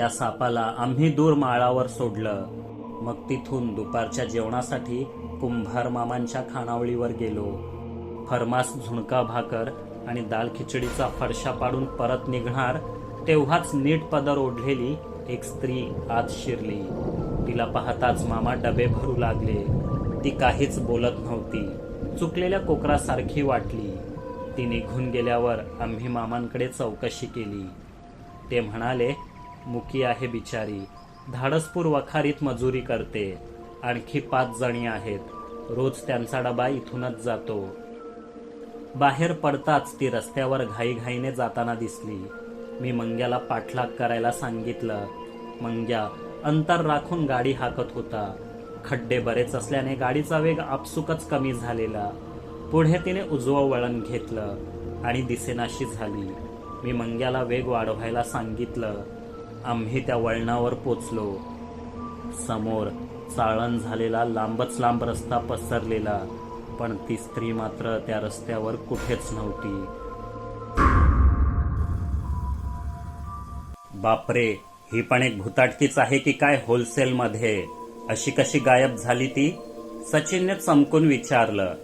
त्या सापाला आम्ही दूर माळावर सोडलं. मग तिथून दुपारच्या जेवणासाठी कुंभार मामांच्या खाणावळीवर गेलो. फरमास झुणका भाकर आणि दाल खिचडीचा फरशा पाडून परत निघणार तेव्हाच नीट पदर ओढलेली एक स्त्री आत शिरली. तिला पाहताच मामा डबे भरू लागले. ती काहीच बोलत नव्हती. चुकलेल्या कोकरासारखी वाटली. ती निघून गेल्यावर आम्ही मामांकडे चौकशी केली. ते म्हणाले मुकी आहे बिचारी. धाडसपूर वखारीत मजुरी करते. आणखी पाच जणी आहेत. रोज त्यांचा डबा इथूनच जातो. बाहेर पडताच ती रस्त्यावर घाईघाईने जाताना दिसली. मी मंग्याला पाठलाग करायला सांगितलं. मंग्या अंतर राखून गाडी हाकत होता. खड्डे बरेच असल्याने गाडीचा वेग आपसुकच कमी झालेला. पुढे तिने उजवं वळण घेतलं आणि दिसेनाशी झाली. मी मंग्याला वेग वाढवायला सांगितलं. आम्ही त्या वळणावर पोचलो. समोर चाळण झालेला लांबच लांब रस्ता पसरलेला पण ती स्त्री मात्र त्या रस्त्यावर कुठेच नव्हती. बापरे ही पण एक भुताटकीच आहे की काय होलसेल मध्ये अशी कशी गायब झाली ती? सचिनने चमकून विचारलं.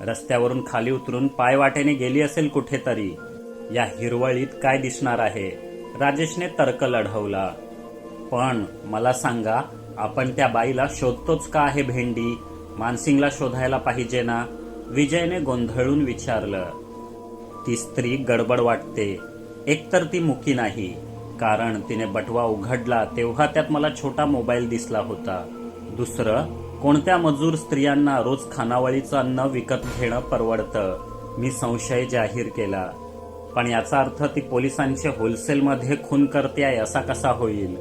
रस्त्यावरून खाली उतरून पायवाटेने गेली असेल कुठेतरी. या हिरवळीत काय दिसणार आहे? राजेशने तर्क लढवला. पण मला सांगा आपण त्या बाईला शोधतोच का आहे भेंडी? मानसिंगला शोधायला पाहिजे ना? विजयने गोंधळून विचारलं. ती स्त्री गडबड वाटते. एकतर ती मुकी नाही कारण तिने बटवा उघडला तेव्हा त्यात मला छोटा मोबाईल दिसला होता. दुसरं कोणत्या मजूर स्त्रियांना रोज खानावळीचं अन्न विकत घेणं परवडतं? मी संशय जाहीर केला. पण याचा अर्थ ती पोलिसांचे होलसेलमध्ये खून करते आहे असा कसा होईल?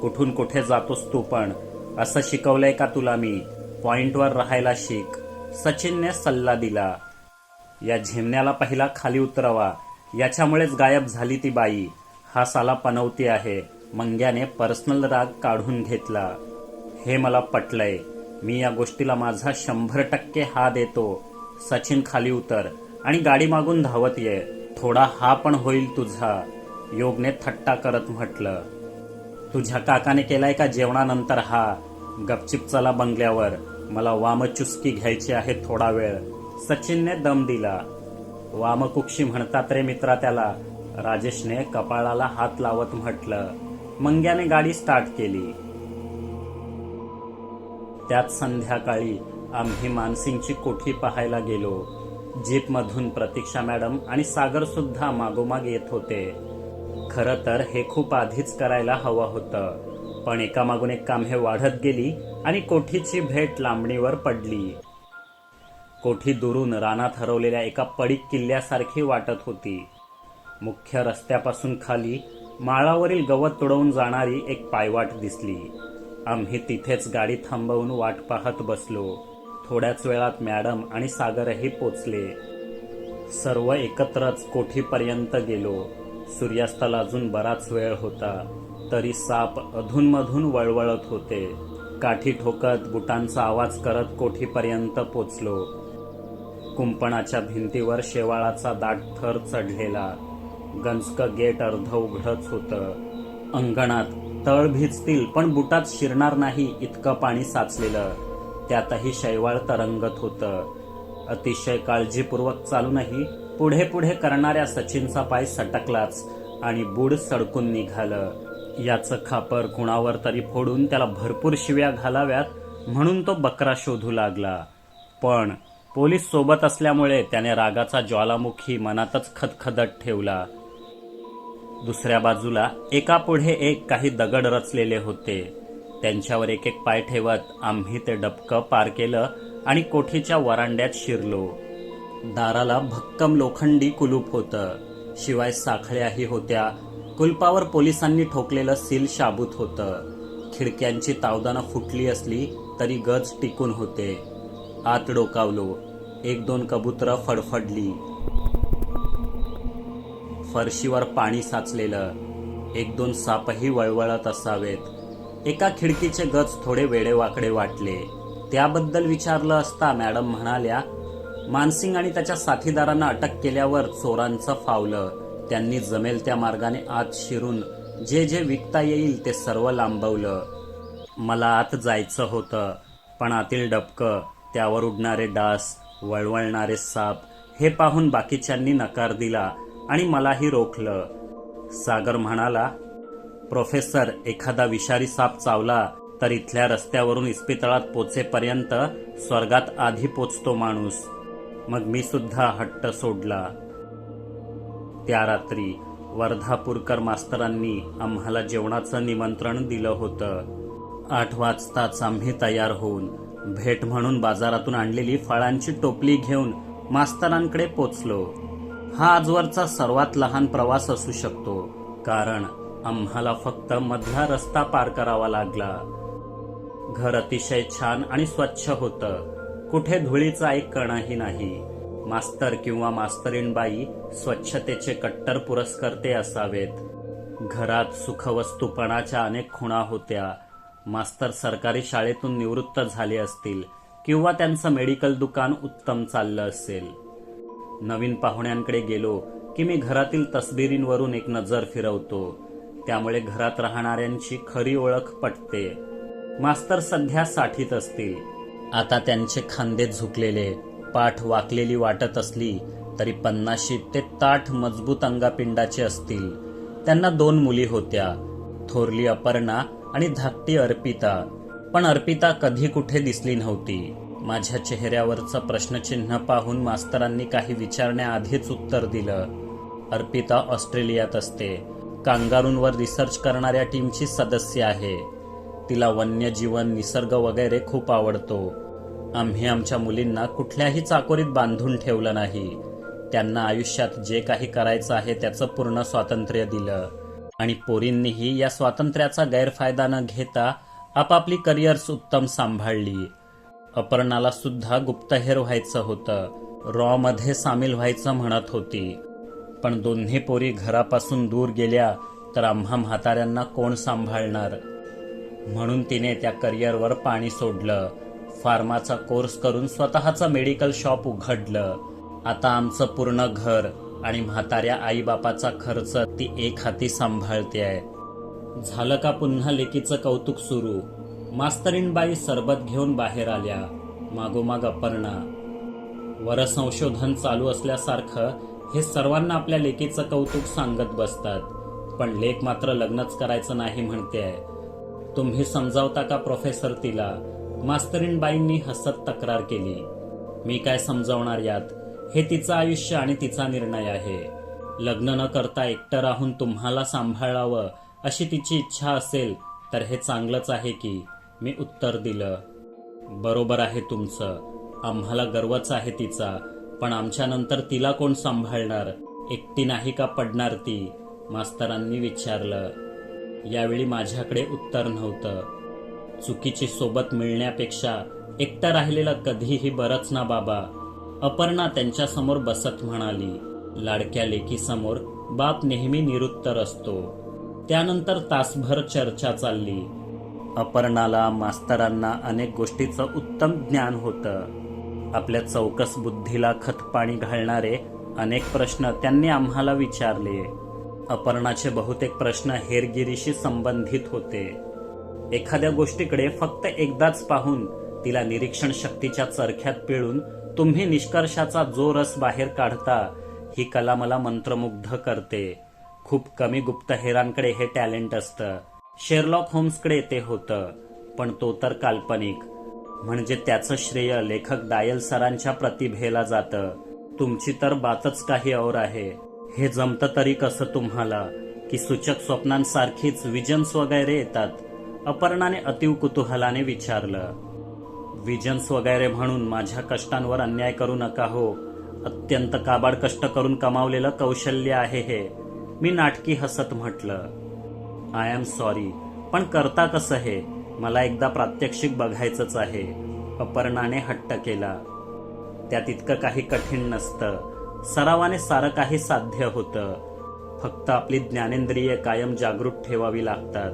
कुठून कुठे जातोस तू पण? असं शिकवलंय का तुला मी? पॉइंटवर राहायला शिक. सचिनने सल्ला दिला. या झिमण्याला पहिला खाली उतरवा. याच्यामुळेच गायब झाली ती बाई. हा साला पनवती आहे. मंग्याने पर्सनल राग काढून घेतला. हे मला पटलंय. मी या गोष्टीला माझा शंभर टक्के हा देतो. सचिन खाली उतर. आणि गाडी मागून धावत ये. थोडा हा पण होईल तुझा योगने थट्टा करत म्हटलं. तुझ्या काकाने केलाय का जेवणानंतर हा? गपचिप चला बंगल्यावर मला वामचुस्की घ्यायची आहे थोडा वेळ. सचिनने दम दिला. वामकुक्षी म्हणतात रे मित्रा त्याला राजेशने कपाळाला हात लावत म्हटलं. मंग्याने गाडी स्टार्ट केली. त्यात संध्याकाळी आम्ही मानसिंगची कोठी पाहायला गेलो. जीपमधून प्रतीक्षा मॅडम आणि सागर सुद्धा मागोमाग येत होते. खरं तर हे खूप आधीच करायला हवं होतं. पण एकामागून एक काम हे वाढत गेली आणि कोठीची भेट लांबणीवर पडली. कोठी दुरून रानात हरवलेल्या एका पडीक किल्ल्यासारखी वाटत होती. मुख्य रस्त्यापासून खाली माळावरील गवत तुडवून जाणारी एक पायवाट दिसली. आम्ही तिथेच गाडी थांबवून वाट पाहत बसलो. थोड्याच वेळात मॅडम आणि सागरही पोचले. सर्व एकत्रच कोठीपर्यंत गेलो. सूर्यास्ताला अजून बराच वेळ होता. तरी साप अधूनमधून वळवळत होते. काठी ठोकत बुटांचा आवाज करत कोठीपर्यंत पोचलो. कुंपणाच्या भिंतीवर शेवाळाचा दाट थर चढलेला. गंजक गेट अर्ध उघडच होतं. अंगणात तळ भिजतील पण बुटात शिरणार नाही इतकं पाणी साचलेलं. त्यातही शैवाळ तरंगत होतं. अतिशय काळजीपूर्वक चालूनही पुढे पुढे करणाऱ्या सचिनचा पाय सटकलाच आणि बुड सडकून निघालं. याचं खापर कुणावर तरी फोडून त्याला भरपूर शिव्या घालाव्यात म्हणून तो बकरा शोधू लागला. पण पोलीस सोबत असल्यामुळे त्याने रागाचा ज्वालामुखी मनातच खदखदत ठेवला. दुसऱ्या बाजूला एकापुढे एक काही दगड रचलेले होते. त्यांच्यावर एक एक पाय ठेवत आम्ही ते डबकं पार केलं आणि कोठीच्या वरांड्यात शिरलो. दाराला भक्कम लोखंडी कुलूप होतं. शिवाय साखळ्याही होत्या. कुलपावर पोलिसांनी ठोकलेलं सील शाबूत होतं. खिडक्यांची तावदानं फुटली असली तरी गज टिकून होते. आत डोकावलो. एक दोन कबुतरं फडफडली. फरशीवर पाणी साचलेलं. एक दोन सापही वळवळत असावेत. एका खिडकीचे गज थोडे वेडेवाकडे वाटले. त्याबद्दल विचारलं असता मॅडम म्हणाल्या मानसिंग आणि त्याच्या साथीदारांना अटक केल्यावर चोरांचं फावलं. त्यांनी जमेल त्या मार्गाने आत शिरून जे जे विकता येईल ते सर्व लांबवलं. मला आत जायचं होतं. पण आतील डबकं त्यावर उडणारे डास वळवळणारे साप हे पाहून बाकीच्यांनी नकार दिला आणि मलाही रोखलं. सागर म्हणाला प्रोफेसर एखादा विषारी साप चावला तर इथल्या रस्त्यावरून इस्पितळात पोचेपर्यंत स्वर्गात आधी पोचतो माणूस. मग मी सुद्धा हट्ट सोडला. त्या रात्री वर्धापूरकर मास्तरांनी आम्हाला जेवणाचं निमंत्रण दिलं होतं. आठ वाजताच आम्ही तयार होऊन भेट म्हणून बाजारातून आणलेली फळांची टोपली घेऊन मास्तरांकडे पोचलो. हा आजवरचा सर्वात लहान प्रवास असू शकतो कारण आम्हाला फक्त मधला रस्ता पार करावा लागला. घर अतिशय छान आणि स्वच्छ होतं. कुठे धुळीचा एक कणाही नाही. मास्तर किंवा मास्तरीणबाई स्वच्छतेचे कट्टर पुरस्कर्ते असावेत. घरात सुखवस्तूपणाच्या अनेक खुणा होत्या. मास्तर सरकारी शाळेतून निवृत्त झाले असतील किंवा त्यांचं मेडिकल दुकान उत्तम चाललं असेल. नवीन पाहुण्यांकडे गेलो की मी घरातील तसबिरींवरून एक नजर फिरवतो. त्यामुळे घरात राहणाऱ्यांची खरी ओळख पटते. मास्तर सध्या साठीत असतील. आता त्यांचे खांदे झुकलेले पाठ वाकलेली वाटत असली तरी पन्नाशी ते ताठ मजबूत अंगापिंडाचे असतील. त्यांना दोन मुली होत्या थोरली अपर्णा आणि धाकटी अर्पिता. पण अर्पिता कधी कुठे दिसली नव्हती. माझ्या चेहऱ्यावरचं प्रश्नचिन्ह पाहून मास्तरांनी काही विचारण्याआधीच उत्तर दिलं. अर्पिता ऑस्ट्रेलियात असते. कांगारूंवर रिसर्च करणाऱ्या टीमची सदस्य आहे. तिला वन्यजीवन निसर्ग वगैरे खूप आवडतो. आम्ही आमच्या मुलींना कुठल्याही चाकोरीत बांधून ठेवलं नाही. त्यांना आयुष्यात जे काही करायचं आहे त्याचं पूर्ण स्वातंत्र्य दिलं. आणि पोरींनीही या स्वातंत्र्याचा गैरफायदा न घेता आपापली करिअर्स उत्तम सांभाळली. अपर्णाला सुद्धा गुप्तहेर व्हायचं होतं. रॉ मध्ये सामील व्हायचं म्हणत होती. पण दोन्ही पोरी घरापासून दूर गेल्या तर आम्हा म्हाताऱ्यांना कोण सांभाळणार? म्हणून तिने त्या करिअरवर पाणी सोडलं. फार्माचा कोर्स करून स्वतःचं मेडिकल शॉप उघडलं. आता आमचं पूर्ण घर आणि म्हाताऱ्या आईबापाचा खर्च ती एक हाती सांभाळते. आहे झालं का पुन्हा लेकीचं कौतुक सुरू? मास्तरीणबाई सरबत घेऊन बाहेर आल्या. मागोमाग अपर्णा. वरसंशोधन चालू असल्यासारखं हे सर्वांना आपल्या लेकीचं कौतुक सांगत बसतात. पण लेख मात्र लग्नच करायचं नाही म्हणते. तुम्ही समजावता का प्रोफेसर तिला? मास्तरीणबाईंनी हसत तक्रार केली. मी काय समजावणार यात? हे तिचं आयुष्य आणि तिचा निर्णय आहे. लग्न न करता एकटं राहून तुम्हाला सांभाळावं अशी तिची इच्छा असेल तर हे चांगलंच आहे की मी उत्तर दिलं. बरोबर आहे तुमचं. आम्हाला गर्वच आहे तिचा. पण आमच्यानंतर तिला कोण सांभाळणार? एकटी नाही का पडणार ती? मास्तरांनी विचारलं. यावेळी माझ्याकडे उत्तर नव्हतं. चुकीची सोबत मिळण्यापेक्षा एकटं राहिलेलं कधीही बरंच ना बाबा. अपर्णा त्यांच्यासमोर बसत म्हणाली लाडक्या लेकीसमोर बाप नेहमी निरुत्तर असतो. त्यानंतर तासभर चर्चा चालली. अपर्णाला मास्तरांना अनेक गोष्टीचं उत्तम ज्ञान होतं. आपल्या चौकस बुद्धीला खतपाणी घालणारे अनेक प्रश्न त्यांनी आम्हाला विचारले. अपर्णाचे बहुतेक प्रश्न हेरगिरीशी संबंधित होते. एखाद्या गोष्टीकडे फक्त एकदाच पाहून तिला निरीक्षण शक्तीच्या चरख्यात पिळून तुम्ही निष्कर्षाचा जो रस बाहेर काढता ही कला मला मंत्रमुग्ध करते. खूप कमी गुप्तहेरांकडे हे टॅलेंट असतं. शेरलॉक होम्सकडे ते होतं पण तो तर काल्पनिक. म्हणजे त्याचं श्रेय लेखक दायल सरांच्या प्रतिभेला जातं. तुमची तर बातच काही और आहे. हे जमतं तरी कसं तुम्हाला? की सूचक स्वप्नांसारखीच विजन्स वगैरे येतात? अपर्णाने अतिव कुतूहलाने विचारलं. विजन्स वगैरे म्हणून माझ्या कष्टांवर अन्याय करू नका हो. अत्यंत काबाड कष्ट करून कमावलेलं कौशल्य आहे हे. मी नाटकी हसत म्हटलं. आय एम सॉरी पण करता कसं हे? मला एकदा प्रात्यक्षिक बघायचंच आहे. अपर्णाने हट्ट केला. त्यात इतकं काही कठीण नसतं. सरावाने सारं काही साध्य होतं. फक्त आपली ज्ञानेंद्रिय कायम जागृत ठेवावी लागतात.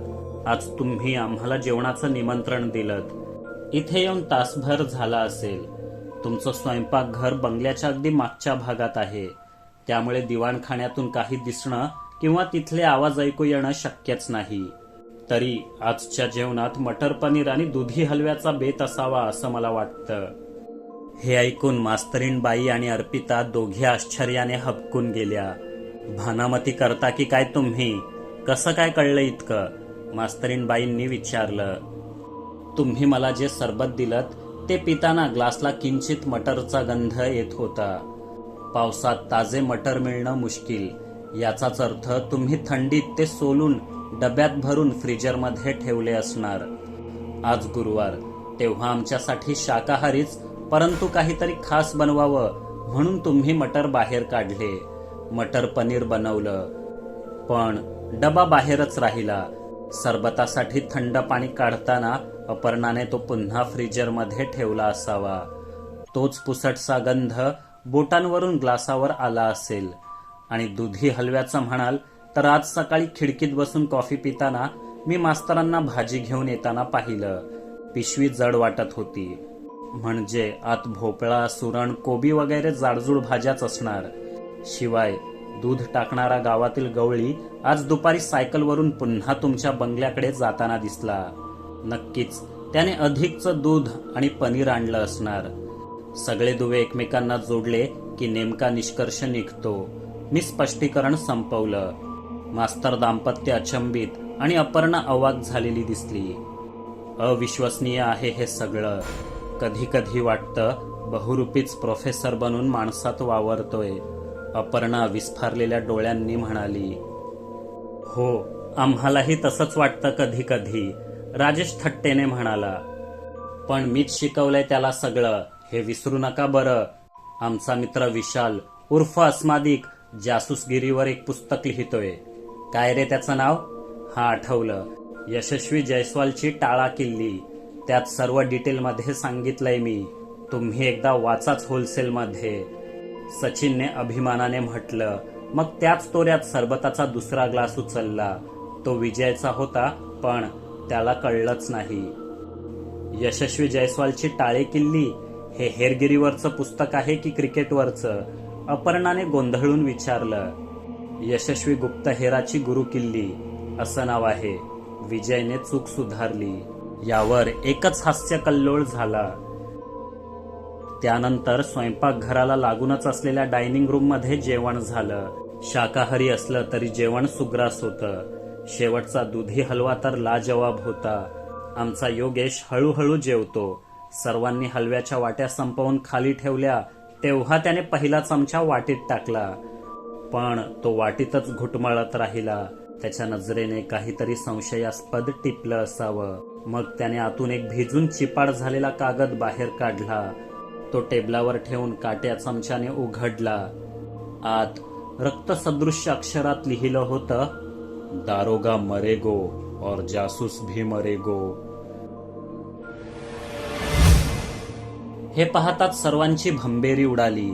आज तुम्ही आम्हाला जेवणाचं निमंत्रण दिलं इथे येऊन तासभर झाला असेल. तुमचं स्वयंपाकघर बंगल्याच्या अगदी मागच्या भागात आहे. त्यामुळे दिवाणखाण्यातून काही दिसणं किंवा तिथले आवाज ऐकू येणं शक्यच नाही. तरी आजच्या जेवणात मटर पनीर आणि दुधी हलव्याचा बेत असावा असं मला वाटतं. हे ऐकून मास्तरीण बाई आणि अर्पिता दोघे आश्चर्याने हबकून गेल्या. भानामती करता की काय तुम्ही? कसं काय कळलं इतकं? मास्तरीण बाईंनी विचारलं. तुम्ही मला जे सरबत दिलं ते पिताना ग्लासला किंचित मटरचा गंध येत होता. पावसात ताजे मटर मिळणं मुश्किल. याचाच अर्थ तुम्ही थंडीत ते सोलून डब्यात भरून फ्रीजरमध्ये ठेवले असणार. आज गुरुवार तेव्हा आमच्यासाठी शाकाहारीच परंतु काहीतरी खास बनवावं म्हणून तुम्ही मटर बाहेर काढले. मटर पनीर बनवलं. पण डबा बाहेरच राहिला. सरबतासाठी थंड पाणी काढताना अपर्णाने तो पुन्हा फ्रीजरमध्ये ठेवला असावा. तोच पुसटसा गंध बोटांवरून ग्लासावर आला असेल. आणि दुधी हलव्याचं म्हणाल तर आज सकाळी खिडकीत बसून कॉफी पिताना मी मास्तरांना भाजी घेऊन येताना पाहिलं. पिशवी जड वाटत होती. म्हणजे आत भोपळा सुरण कोबी वगैरे जाडजूड भाज्याच असणार. शिवाय दूध टाकणारा गावातील गवळी आज दुपारी सायकलवरून पुन्हा तुमच्या बंगल्याकडे जाताना दिसला. नक्कीच त्याने अधिकचं दूध आणि पनीर आणलं असणार. सगळे दुवे एकमेकांना जोडले की नेमका निष्कर्ष निघतो. मी स्पष्टीकरण संपवलं. मास्तर दाम्पत्य अचंबित आणि अपर्णा अवाक झालेली दिसली. अविश्वसनीय आहे हे सगळं. कधी कधी वाटतं बहुरूपीच प्रोफेसर बनून माणसात वावरतोय. अपर्णा विस्फारलेल्या डोळ्यांनी म्हणाली हो आम्हालाही तसंच वाटतं कधी कधी राजेश थट्टेने म्हणाला. पण मीच शिकवलंय त्याला सगळं हे विसरू नका बरं. आमचा मित्र विशाल उर्फ अस्मादिक जासूसगिरीवर एक पुस्तक लिहितोय. काय रे त्याचं नाव? हा आठवलं. यशस्वी जयस्वालची टाळा किल्ली. त्यात सर्व डिटेलमध्ये सांगितलंय मी. तुम्ही एकदा वाचाच होलसेलमध्ये. सचिनने अभिमानाने म्हटलं मग त्याच तोऱ्यात सरबताचा दुसरा ग्लास उचलला. तो विजयचा होता पण त्याला कळलंच नाही. यशस्वी जयस्वालची टाळे किल्ली हे हेरगिरीवरचं पुस्तक आहे की क्रिकेटवरचं? अपर्णाने गोंधळून विचारलं यशस्वी गुप्तहेराची गुरु किल्ली. असं नाव आहे. विजयने चूक सुधारली. यावर एकच हास्य कल्लोळ झाला. त्यानंतर स्वयंपाकघराला लागूनच असलेल्या डायनिंग रूममध्ये जेवण झालं. शाकाहारी असलं तरी जेवण सुग्रास होतं. शेवटचा दुधी हलवा तर लाजवाब होता. आमचा योगेश हळूहळू जेवतो. सर्वांनी हलव्याच्या वाट्या संपवून खाली ठेवल्या. तेव्हा त्याने पहिला चमचा वाटीत टाकला. पण तो वाटीतच घुटमळत राहिला. त्याच्या नजरेने काहीतरी संशयास्पद टिपलं असावं. मग त्याने आतून एक भिजून चिपाड झालेला कागद बाहेर काढला. तो टेबलावर ठेवून काट्या चमच्याने उघडला. आत रक्तसदृश्य अक्षरात लिहिलं होतं दारोगा मरेगो और जासूस भी मरेगो हे पाहताच सर्वांची भंबेरी उडाली.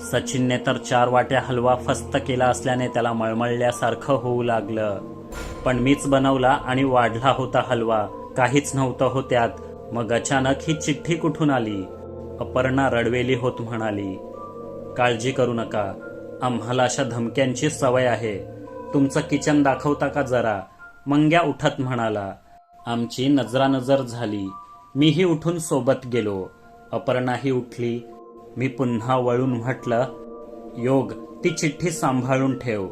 सचिनने तर चार वाट्या हलवा फस्त केला असल्याने त्याला मळमळल्यासारखं होऊ लागलं. पण मीच बनवला आणि वाढला होता हलवा. काहीच नव्हतं हो त्यात. मग अचानक ही चिठ्ठी कुठून आली? अपर्णा रडवेली होत म्हणाली काळजी करू नका. आम्हाला अशा धमक्यांची सवय आहे. तुमचं किचन दाखवता का जरा? मंग्या उठत म्हणाला आमची नजरानजर झाली. मीही उठून सोबत गेलो. अपर्णाही उठली. मी पुन्हा वळून म्हटलं योग ती चिठ्ठी सांभाळून ठेव.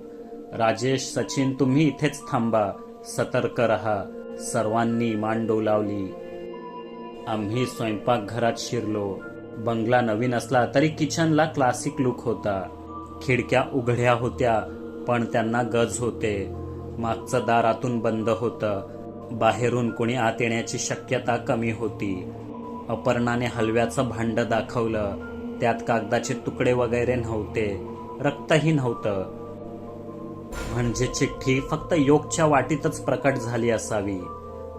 राजेश सचिन तुम्ही इथेच थांबा. सतर्क रहा. सर्वांनी मान डोलावली. आम्ही स्वयंपाकघरात शिरलो. बंगला नवीन असला तरी किचनला क्लासिक लुक होता. खिडक्या उघड्या होत्या पण त्यांना गज होते. मागचं दार आतून बंद होतं. बाहेरून कोणी आत येण्याची शक्यता कमी होती. अपर्णाने हलव्याचं भांड दाखवलं. त्यात कागदाचे तुकडे वगैरे नव्हते. रक्तही नव्हतं. म्हणजे चिठ्ठी फक्त योगच्या वाटीतच प्रकट झाली असावी.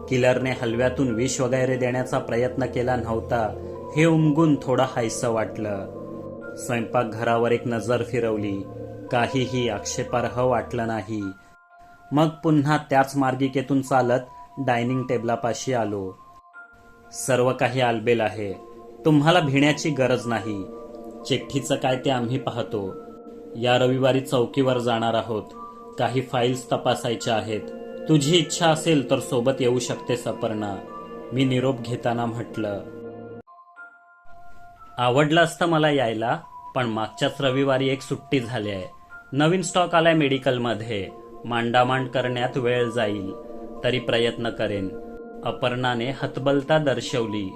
किलरने हलव्यातून विष वगैरे देण्याचा प्रयत्न केला नव्हता हे उमगून थोडं हायसं वाटलं. स्वयंपाकघरावर एक नजर फिरवली. काहीही आक्षेपार्ह वाटलं नाही. मग पुन्हा त्याच मार्गिकेतून चालत डायनिंग टेबलापाशी आलो. सर्व काही आलबेल आहे. तुम्हाला भिण्याची गरज नाही. चिठ्ठीचं काय ते आम्ही पाहतो. या रविवारी चौकीवर जाणार आहोत. काही फाईल्स तपासायच्या आहेत. तुझी इच्छा असेल तर सोबत येऊ शकते सपर्णा. मी निरोप घेताना म्हटलं. आवडलं असतं मला यायला पण मागच्याच रविवारी एक सुट्टी झाली आहे नवीन स्टॉक आलाय मेडिकलमध्ये मांडामांड करण्यात वेळ जाईल. तरी प्रयत्न करेन. अपर्णाने हतबलता दर्शवली.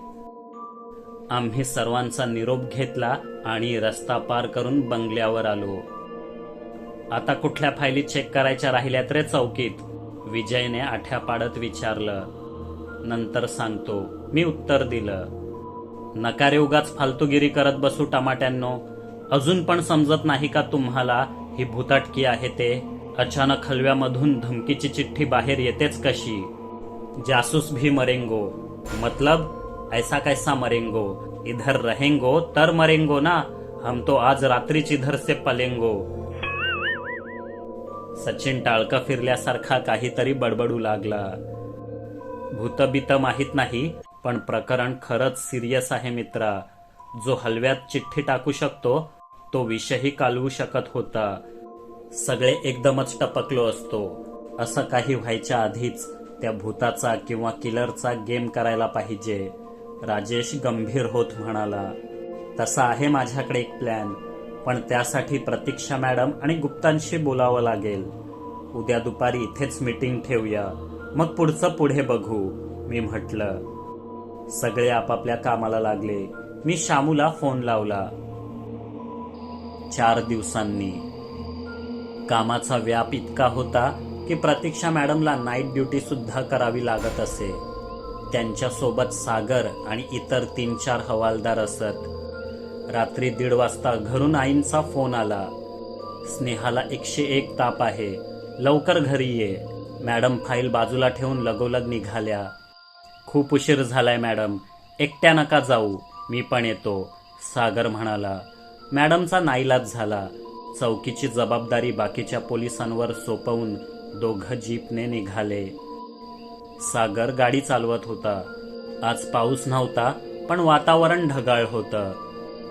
आम्ही सर्वांचा निरोप घेतला आणि रस्ता पार करून बंगल्यावर आलो. आता कुठल्या फायली चेक करायच्या राहिल्यात रे चौकीत? विजयने आठ्या पाडत विचारलं. नंतर सांगतो मी उत्तर दिलं. नकारे उगाच फालतूगिरी करत बसू टमाट्यांनो. अजून पण समजत नाही का तुम्हाला ही भूताटकी आहे ते? अचानक हलव्यामधून धमकीची चिठ्ठी बाहेर येतेच कशी? जासूस भी मरेंगो मतलब? ऐसा कैसा मरेंगो? इधर रहेंगो तर मरेंगो ना। हम तो आज रात्रीच इधर से पलेंगो। सचिन टाळकं फिरल्यासारखा काहीतरी बडबडू लागला. भूतबीत माहीत नाही पण प्रकरण खरंच सिरियस आहे मित्रा. जो हलव्यात चिठ्ठी टाकू शकतो तो विषही कालवू शकत होता. सगळे एकदमच टपकलो असतो. असं काही व्हायच्या आधीच त्या भूताचा किंवा किलरचा गेम करायला पाहिजे. राजेश गंभीर होत म्हणाला तसा आहे माझ्याकडे एक प्लॅन पण त्यासाठी प्रतीक्षा मॅडम आणि गुप्तांशी बोलावं लागेल. उद्या दुपारी इथेच मीटिंग ठेवूया. मग पुढचं पुढे बघू मी म्हटलं. सगळे आपापल्या कामाला लागले. मी शामूला फोन लावला. चार दिवसांनी. कामाचा व्याप इतका होता की प्रतीक्षा मॅडमला नाईट ड्युटी सुद्धा करावी लागत असे. त्यांच्यासोबत सागर आणि इतर तीन चार हवालदार असत. रात्री दीड वाजता घरून आईंचा फोन आला. स्नेहाला एकशे एक ताप आहे. लवकर घरी ये. मॅडम फाईल बाजूला ठेवून लगोलग निघाल्या. खूप उशीर झालाय मॅडम. एकट्या नका जाऊ. मी पण येतो सागर म्हणाला. मॅडमचा नाईलाज झाला. चौकीची जबाबदारी बाकीच्या पोलिसांवर सोपवून दोघं जीपने निघाले. सागर गाडी चालवत होता. आज पाऊस नव्हता पण वातावरण ढगाळ होतं.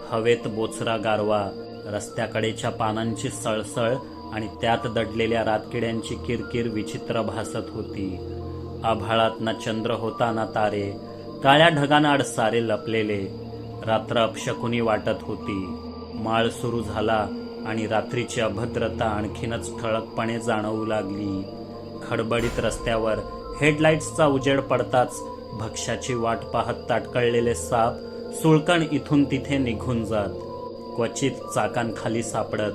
हवेत बोचरा गारवा रस्त्याकडेच्या पानांची सळसळ आणि त्यात दडलेल्या रातकिड्यांची किरकिर विचित्र भासत होती. आभाळात ना चंद्र होता ना तारे काळ्या ढगानाड सारे लपलेले. रात्र अपशकुनी वाटत होती. माळ सुरू झाला आणि रात्रीची अभद्रता आणखीनच ठळकपणे जाणवू लागली. खडबडीत रस्त्यावर हेडलाईट्सचा उजेड पडताच भक्ष्याची वाट पाहत ताटकळलेले साप सुळकण इथून तिथे निघून जात. क्वचित चाकांखाली सापडत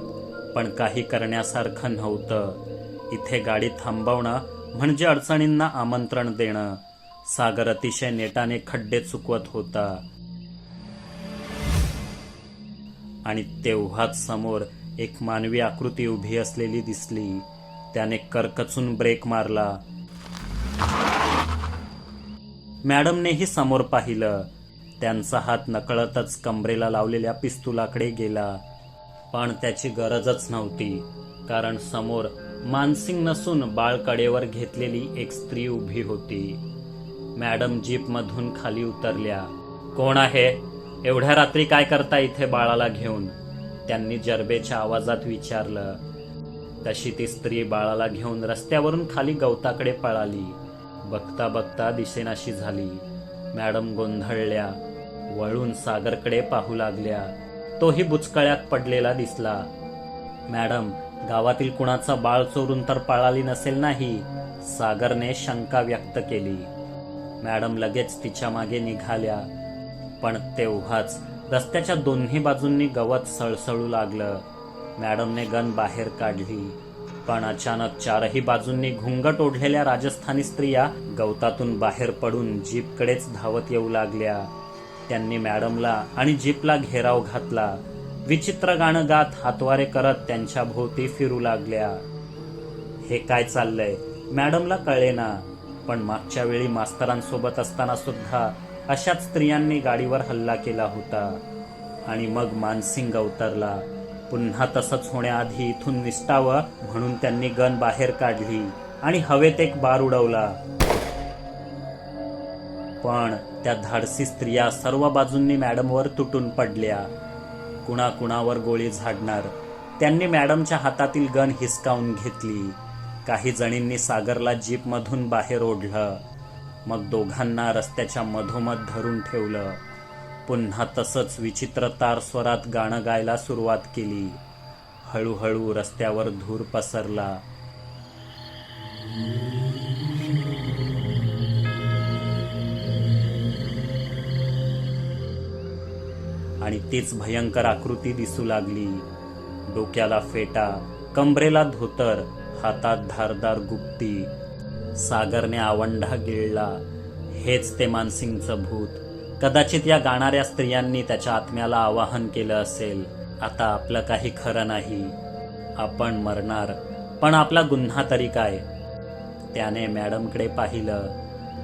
पण काही करण्यासारखं नव्हतं. इथे गाडी थांबवणं म्हणजे अडचणींना आमंत्रण देणं. सागर अतिशय नेटाने खड्डे चुकवत होता. आणि तेव्हाच समोर एक मानवी आकृती उभी असलेली दिसली. त्याने करकचून ब्रेक मारला. मॅडमनेही समोर पाहिलं. त्यांचा हात नकळतच कमरेला लावलेल्या पिस्तुलाकडे गेला. पण त्याची गरजच नव्हती कारण समोर मानसिंग नसून बाळकडेवर घेतलेली एक स्त्री उभी होती. मॅडम जीपमधून खाली उतरल्या. कोण आहे? एवढ्या रात्री काय करता इथे बाळाला घेऊन? त्यांनी जरबेच्या आवाजात विचारलं. तशी ती स्त्री बाळाला घेऊन रस्त्यावरून खाली गवताकडे पळाली. बघता बघता दिसेनाशी झाली. मॅडम गोंधळल्या. वळून सागरकडे पाहू लागल्या. तोही बुचकळ्यात पडलेला दिसला. मॅडम गावातील कुणाचा बाळ चोरून तर पळाली नसेल नाही? सागरने शंका व्यक्त केली. मॅडम लगेच तिच्यामागे निघाल्या. पण तेव्हाच रस्त्याच्या दोन्ही बाजूंनी गवत सळसळू लागलं. मॅडमने गन बाहेर काढली. पण अचानक चारही बाजूंनी घुंगट ओढलेल्या राजस्थानी स्त्रिया गवतातून बाहेर पडून जीपकडेच धावत येऊ लागल्या. त्यांनी मॅडमला आणि जीपला घेराव घातला. विचित्र गाणं गात हातवारे करत त्यांच्या भोवती फिरू लागल्या. हे काय चाललंय? मॅडमला कळेना. पण मागच्या वेळी मास्तरांसोबत असताना सुद्धा अशाच स्त्रियांनी गाडीवर हल्ला केला होता. आणि मग मानसिंग अवतरला. पुन्हा तसंच होण्याआधी इथून निसटावं म्हणून त्यांनी गन बाहेर काढली आणि हवेत एक बार उडवला. पण त्या धाडसी स्त्रिया सर्व बाजूंनी मॅडमवर तुटून पडल्या. कुणाकुणावर गोळी झाडणार. त्यांनी मॅडमच्या हातातील गन हिसकावून घेतली. काही जणींनी सागरला जीपमधून बाहेर ओढलं. मग दोघांना रस्त्याच्या मधोमध धरून ठेवलं. पुन्हा तसंच विचित्र तार स्वरात गाणं गायला सुरुवात केली. हळूहळू रस्त्यावर धूर पसरला. आणि तीच भयंकर आकृती दिसू लागली. डोक्याला फेटा कंबरेला धोतर हातात धारदार गुप्ती. सागरने आवंढा गिळला. हेच ते मानसिंगचं भूत. कदाचित या गाणाऱ्या स्त्रियांनी त्याच्या आत्म्याला आवाहन केलं असेल. आता आपलं काही खरं नाही. आपण मरणार. पण आपला गुन्हा तरी काय? त्याने मॅडमकडे पाहिलं.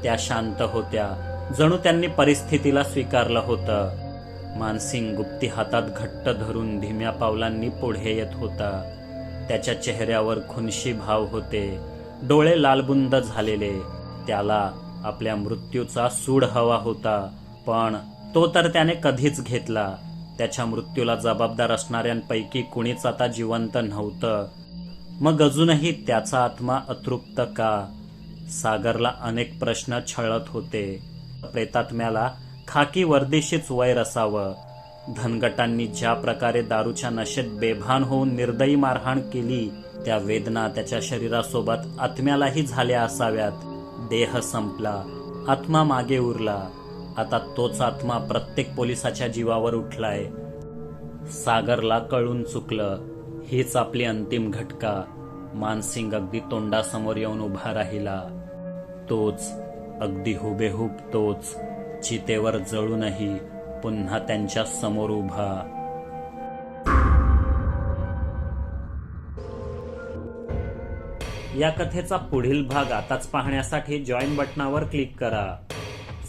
त्या शांत होत्या. जणू त्यांनी परिस्थितीला स्वीकारलं होतं. मानसिंग गुप्ती हातात घट्ट धरून धीम्या पावलांनी पुढे येत होता. त्याच्या चेहऱ्यावर खुनशी भाव होते. डोळे लालबुंद झालेले. त्याला आपल्या मृत्यूचा सूड हवा होता. पण तो तर त्याने कधीच घेतला. त्याच्या मृत्यूला जबाबदार असणाऱ्यांपैकी कुणीच आता जिवंत नव्हतं. मग अजूनही त्याचा आत्मा अतृप्त का? सागरला अनेक प्रश्न छळत होते. प्रेतात्म्याला खाकी वर्दीशीच वैर असावं. धनगटांनी ज्या प्रकारे दारूच्या नशेत बेभान होऊन निर्दयी मारहाण केली त्या वेदना त्याच्या शरीरासोबत आत्म्यालाही झाल्या असाव्यात. देह संपला. आत्मा मागे उरला. आता तोच आत्मा प्रत्येक पोलिसाच्या जीवावर उठलाय. सागरला कळून चुकलं हीच आपली अंतिम घटका. मानसिंग अगदी तोंडासमोर येऊन उभा राहिला. तोच अगदी हुबेहूब तोच चितेवर जळूनही पुन्हा त्यांच्यासमोर उभा. या कथेचा पुढील भाग आताच पाहण्यासाठी जॉईन बटनावर क्लिक करा.